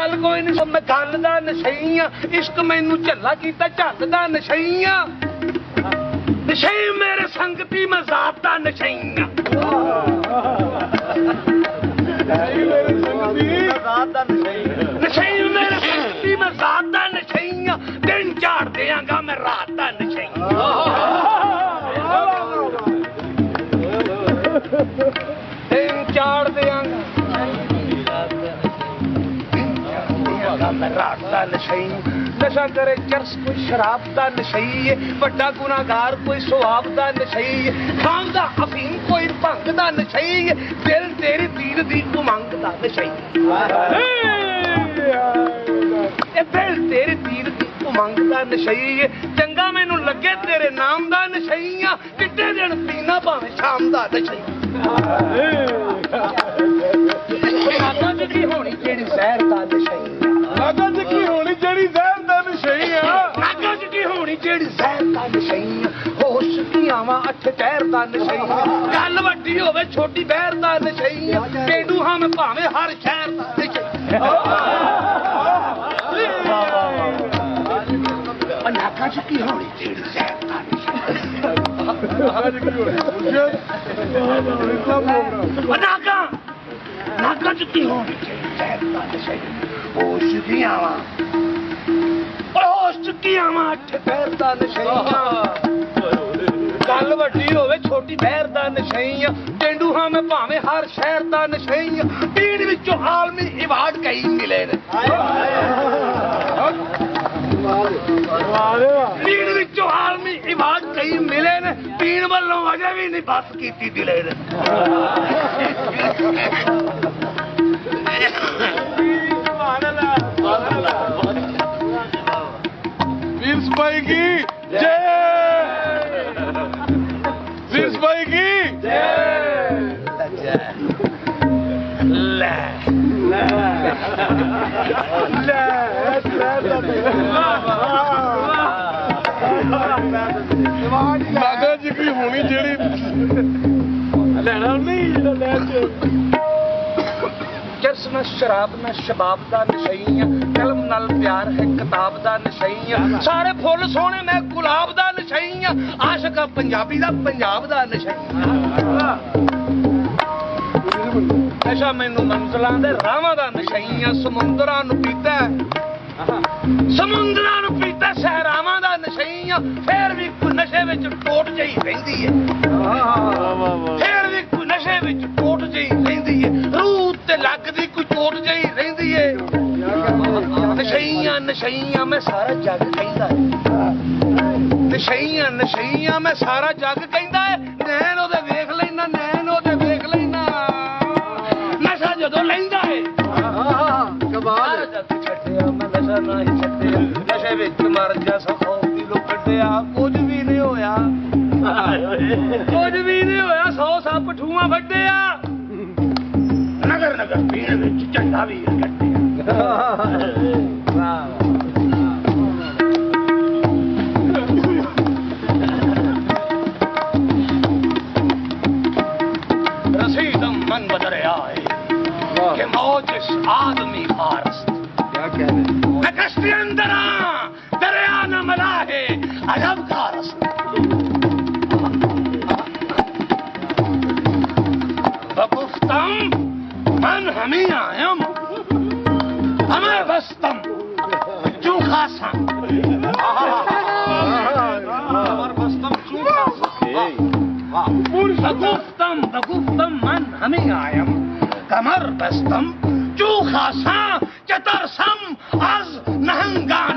ਚੱਲ ਕੋਈ ਨਹੀਂ ਮੈਂ ਗੱਲ ਦਾ ਨਸ਼ਈਆਂ ਇਸ਼ਕ ਮੈਨੂੰ ਝੱਲਾ ਕੀਤਾ ਝੱਟ ਦਾ ਨਸ਼ਈਆਂ ਨਸ਼ਈ ਮੇਰੇ ਸੰਗਤੀ ਮੈਂ ਜ਼ਾਤ ਦਾ ਨਸ਼ਈਆਂ ਨਸ਼ਈ ਮੇਰੇ ਸੰਗਤੀ। ਮੈਂ ਜ਼ਾਤ ਦਾ ਨਸ਼ਈਆਂ ਦਿਨ ਝਾੜ ਦਿਆਂਗਾ ਮੈਂ ਰਾਤ ਦਾ ਨਸ਼ਈਆਂ ਦਿਨ ਰਾਤ ਦਾ ਨਸ਼ਈ। ਨਸ਼ਾ ਕਰੇ ਚਰਸ ਕੋਈ ਸ਼ਰਾਬ ਦਾ ਨਸ਼ਈ। ਵੱਡਾ ਗੁਨਾਹਗਾਰ ਕੋਈ ਸੁਆਬ ਦਾ ਨਸ਼ਈ। ਏ ਖਾਂਦਾ ਅਫੀਮ ਕੋਈ ਭੰਗ ਦਾ ਨਸ਼ਈ। ਦਿਲ ਤੇਰੀ ਪੀਰ ਦੀ ਉਮੰਗ ਦਾ ਨਸ਼ਈ। ਇਹ ਦਿਲ ਤੇਰੀ ਪੀਰ ਦੀ ਉਮੰਗ ਦਾ ਨਸ਼ਈ। ਚੰਗਾ ਮੈਨੂੰ ਲੱਗੇ ਤੇਰੇ ਨਾਮ ਦਾ ਨਸ਼ਈ ਆ। ਕਿੱਡੇ ਦਿਨ ਪੀਣਾ ਭਾਵੇਂ ਸ਼ਾਮ ਦਾ ਨਸ਼ਈ। ਜਿਹੜੀ ਜ਼ਹਿਰ ਦਾ ਨਸ਼ਈ ਹੋਸ਼ ਕੀ ਆਵਾਂ ਅੱਠ ਟਹਿਰ ਦਾ ਨਸ਼ਈ ਗੱਲ ਵੱਡੀ ਹੋਵੇ, ਛੋਟੀ ਬਹਿਰ ਦਾ ਨਸ਼ਈ ਪੇਂਡੂ ਹਾਂ ਮੈਂ ਭਾਵੇਂ ਹਰ ਸ਼ਹਿਰ ਦਾ ਨਸ਼ਈ ਨਾਗਾਂ ਚ ਕੀ ਹੋਣੀ ਜਿਹੜੀ ਜ਼ਹਿਰ ਦਾ ਨਸ਼ਈ ਲਾਗਾਂ ਚ ਚ ਕੀ ਹੋਣੀ ਜਿਹੜੀ ਜ਼ਹਿਰ ਦਾ ਨਸ਼ਈ ਹੋਸ਼ ਕੀ ਆਵਾਂ ਓਏ ਹੋਸ਼ ਅੱਠ ਟਹਿਰ ਦਾ ਨਸ਼ਈ ਗੱਲ ਵੱਡੀ ਹੋਵੇ, ਛੋਟੀ ਬਹਿਰ ਦਾ ਨਸ਼ਈ ਆ ਹਾਂ ਮੈਂ ਭਾਵੇਂ ਹਰ ਸ਼ਹਿਰ ਦਾ ਨਸ਼ਈ ਆ ਵਿੱਚੋਂ ਆਲਮੀ ਇਵਾਰਡ ਕਈ ਮਿਲੇ ਨੇ। ਪੀੜ ਵਿੱਚੋਂ ਆਲਮੀ ਇਵਾਰਡ ਕਈ ਮਿਲੇ ਨੇ। ਪੀਣ ਵੱਲੋਂ ਅਜੇ ਵੀ ਨਹੀਂ ਬਸ ਕੀਤੀ ਦਿਲੇ ਨੇ। ਵੀਰ ਸਪਾਈ ਕੀ ਜੈ ਵੀਰ ਸਪਾਈ ਕੀ ਲੈ ਲਾਗਾਂ ਚ ਕੀ ਹੋਣੀ ਜਿਹੜੀ ਲੈਣਾ ਨਹੀਂ ਜਿਹੜਾ ਲੈ ਚ ਜਰਸ ਨਾ ਸ਼ਰਾਬ ਨਾ ਸ਼ਬਾਬ ਦਾ ਨਸ਼ਈ ਆ। ਕਲਮ ਨਾਲ ਪਿਆਰ ਹੈ ਕਿਤਾਬ ਦਾ ਨਸ਼ਈ ਆ। ਸਾਰੇ ਫੁੱਲ ਸੋਹਣੇ ਮੈਂ ਗੁਲਾਬ ਦਾ ਨਸ਼ਈ ਆ। ਆਸ਼ਕ ਆ ਪੰਜਾਬੀ ਦਾ ਪੰਜਾਬ ਦਾ ਨਸ਼ਈ ਆ। ਨਸ਼ਾ ਮੈਨੂੰ ਮੰਜ਼ਲਾਂ ਦੇ ਰਾਵਾਂ ਦਾ ਨਸ਼ਈ ਆ। ਸਮੁੰਦਰਾਂ ਨੂੰ ਪੀਤਾ ਸਮੁੰਦਰਾਂ ਨੂੰ ਪੀਤਾ ਸਹਿਰਾਵਾਂ ਦਾ ਨਸ਼ਈ ਆ। ਫੇਰ ਵੀ ਨਸ਼ੇ ਵਿੱਚ ਟੋਟ ਜਈ ਰਹਿੰਦੀ ਏ। ਫੇਰ ਵੀ ਨਸ਼ੇ ਵਿੱਚ ਟੋਟ ਜਈ ਰਹਿੰਦੀ ਏ। ਰੂਹ ਤੇ ਲੱਗਦੀ ਕੋਈ ਚੋਟ ਜਈ ਰਹਿੰਦੀ ਏ। ਨਸ਼ਈਆਂ ਨਸ਼ਈਆਂ ਮੈਂ ਸਾਰਾ ਜੱਗ ਕਹਿੰਦਾ ਏ। ਨਸ਼ਈਆਂ ਨਸ਼ਈਆਂ ਮੈਂ ਸਾਰਾ ਜੱਗ ਕਹਿੰਦਾ ਏ। ਨੈਣ ਉਹਦੇ ਵੇਖ ਲੈਣਾ ਨੈਣ ਉਹਦੇ ਵੇਖ ਲੈਣਾ ਨਸ਼ਾ ਜਦੋਂ ਲੈਂਦਾ ਏ। ਛੱਡਿਆ ਮੈਂ ਨਸ਼ਾ ਨਹੀਂ ਛੱਡਿਆ ਨਸ਼ੇ ਵਿੱਚ ਮਰ ਜਾ ਸਖੋ ਦੀ ਲੋ ਕੱਢਿਆ ਕੁਝ ਵੀ ਨਹੀਂ ਹੋਇਆ। ਕੁਝ ਵੀ ਨਹੀਂ ਹੋਇਆ ਸੌ ਸੱਪ ਠੂਆਂ ਵੱਡਿਆ ਨਗਰ ਨਗਰ ਪੀਣ 나비 رسیدم من بدر آئے کہ موج اس آگ راسها بگفتم بگفتم من همی آیم. کمر بستم جو خواستم که ترسم از نهنگانه.